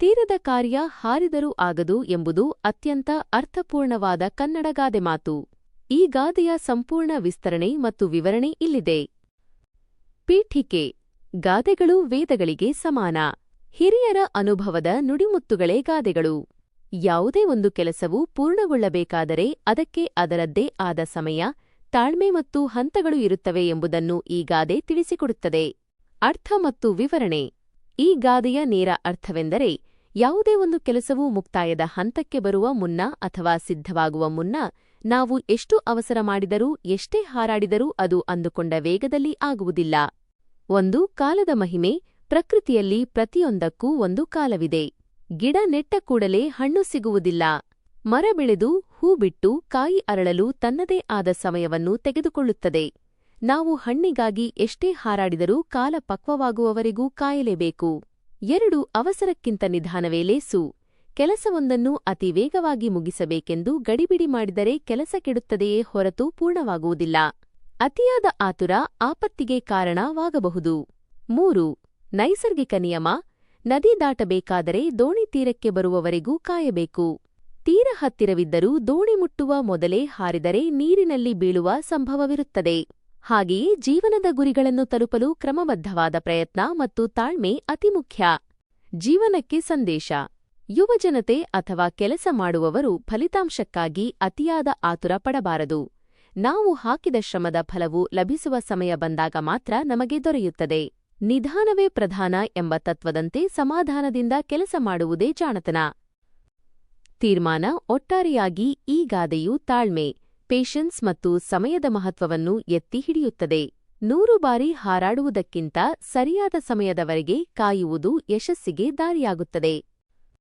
ತೀರದ ಕಾರ್ಯ ಹಾರಿದರೂ ಆಗದು ಎಂಬುದು ಅತ್ಯಂತ ಅರ್ಥಪೂರ್ಣವಾದ ಕನ್ನಡ ಗಾದೆ ಮಾತು. ಈ ಗಾದೆಯ ಸಂಪೂರ್ಣ ವಿಸ್ತರಣೆ ಮತ್ತು ವಿವರಣೆ ಇಲ್ಲಿದೆ. ಪೀಠಿಕೆ. ಗಾದೆಗಳು ವೇದಗಳಿಗೆ ಸಮಾನ. ಹಿರಿಯರ ಅನುಭವದ ನುಡಿಮುತ್ತುಗಳೇ ಗಾದೆಗಳು. ಯಾವುದೇ ಒಂದು ಕೆಲಸವು ಪೂರ್ಣಗೊಳ್ಳಬೇಕಾದರೆ ಅದಕ್ಕೆ ಅದರದ್ದೇ ಆದ ಸಮಯ, ತಾಳ್ಮೆ ಮತ್ತು ಹಂತಗಳು ಇರುತ್ತವೆ ಎಂಬುದನ್ನು ಈ ಗಾದೆ ತಿಳಿಸಿಕೊಡುತ್ತದೆ. ಅರ್ಥ ಮತ್ತು ವಿವರಣೆ. ಈ ಗಾದೆಯ ನೇರ ಅರ್ಥವೆಂದರೆ ಯಾವುದೇ ಒಂದು ಕೆಲಸವು ಮುಕ್ತಾಯದ ಹಂತಕ್ಕೆ ಬರುವ ಮುನ್ನ ಅಥವಾ ಸಿದ್ಧವಾಗುವ ಮುನ್ನ ನಾವು ಎಷ್ಟು ಅವಸರ ಮಾಡಿದರೂ, ಎಷ್ಟೇ ಹಾರಾಡಿದರೂ ಅದು ಅಂದುಕೊಂಡ ವೇಗದಲ್ಲಿ ಆಗುವುದಿಲ್ಲ. ಒಂದು, ಕಾಲದ ಮಹಿಮೆ, ಪ್ರಕೃತಿಯಲ್ಲಿ ಪ್ರತಿಯೊಂದಕ್ಕೂ ಒಂದು ಕಾಲವಿದೆ. ಗಿಡ ನೆಟ್ಟ ಕೂಡಲೇ ಹಣ್ಣು ಸಿಗುವುದಿಲ್ಲ. ಮರ ಬೆಳೆದು, ಹೂ ಬಿಟ್ಟು, ಕಾಯಿ ಅರಳಲು ತನ್ನದೇ ಆದ ಸಮಯವನ್ನು ತೆಗೆದುಕೊಳ್ಳುತ್ತದೆ. ನಾವು ಹಣ್ಣಿಗಾಗಿ ಎಷ್ಟೇ ಹಾರಾಡಿದರೂ ಕಾಲ ಪಕ್ವವಾಗುವವರೆಗೂ ಕಾಯಲೇಬೇಕು. ಎರಡು ಅವಸರಕ್ಕಿಂತ ನಿಧಾನವೇ ಲೇಸು ಕೆಲಸವೊಂದನ್ನು ಅತಿ ವೇಗವಾಗಿ ಮುಗಿಸಬೇಕೆಂದು ಗಡಿಬಿಡಿ ಮಾಡಿದರೆ ಕೆಲಸ ಕೆಡುತ್ತದೆಯೇ ಹೊರತು ಪೂರ್ಣವಾಗುವುದಿಲ್ಲ. ಅತಿಯಾದ ಆತುರ ಆಪತ್ತಿಗೆ ಕಾರಣವಾಗಬಹುದು. ಮೂರು, ನೈಸರ್ಗಿಕ ನಿಯಮ, ನದಿ ದಾಟಬೇಕಾದರೆ ದೋಣಿ ತೀರಕ್ಕೆ ಬರುವವರೆಗೂ ಕಾಯಬೇಕು. ತೀರ ಹತ್ತಿರವಿದ್ದರೂ ದೋಣಿ ಮುಟ್ಟುವ ಮೊದಲೇ ಹಾರಿದರೆ ನೀರಿನಲ್ಲಿ ಬೀಳುವ ಸಂಭವವಿರುತ್ತದೆ. ಹಾಗೆಯೇ ಜೀವನದ ಗುರಿಗಳನ್ನು ತಲುಪಲು ಕ್ರಮಬದ್ಧವಾದ ಪ್ರಯತ್ನ ಮತ್ತು ತಾಳ್ಮೆ ಅತಿ ಮುಖ್ಯ. ಜೀವನಕ್ಕೆ ಸಂದೇಶ. ಯುವಜನತೆ ಅಥವಾ ಕೆಲಸ ಮಾಡುವವರು ಫಲಿತಾಂಶಕ್ಕಾಗಿ ಅತಿಯಾದ ಆತುರ ಪಡಬಾರದು. ನಾವು ಹಾಕಿದ ಶ್ರಮದ ಫಲವು ಲಭಿಸುವ ಸಮಯ ಬಂದಾಗ ಮಾತ್ರ ನಮಗೆ ದೊರೆಯುತ್ತದೆ. ನಿಧಾನವೇ ಪ್ರಧಾನ ಎಂಬ ತತ್ವದಂತೆ ಸಮಾಧಾನದಿಂದ ಕೆಲಸ ಮಾಡುವುದೇ ಜಾಣತನ. ತೀರ್ಮಾನ ಒಟ್ಟಾರೆಯಾಗಿ ಈ ಗಾದೆಯು ತಾಳ್ಮೆ. ಪೇಷನ್ಸ್ ಮತ್ತು ಸಮಯದ ಮಹತ್ವವನ್ನು ಎತ್ತಿ ಹಿಡಿಯುತ್ತದೆ. ನೂರು ಬಾರಿ ಹಾರಾಡುವುದಕ್ಕಿಂತ ಸರಿಯಾದ ಸಮಯದವರೆಗೆ ಕಾಯುವುದು ಯಶಸ್ಸಿಗೆ ದಾರಿಯಾಗುತ್ತದೆ.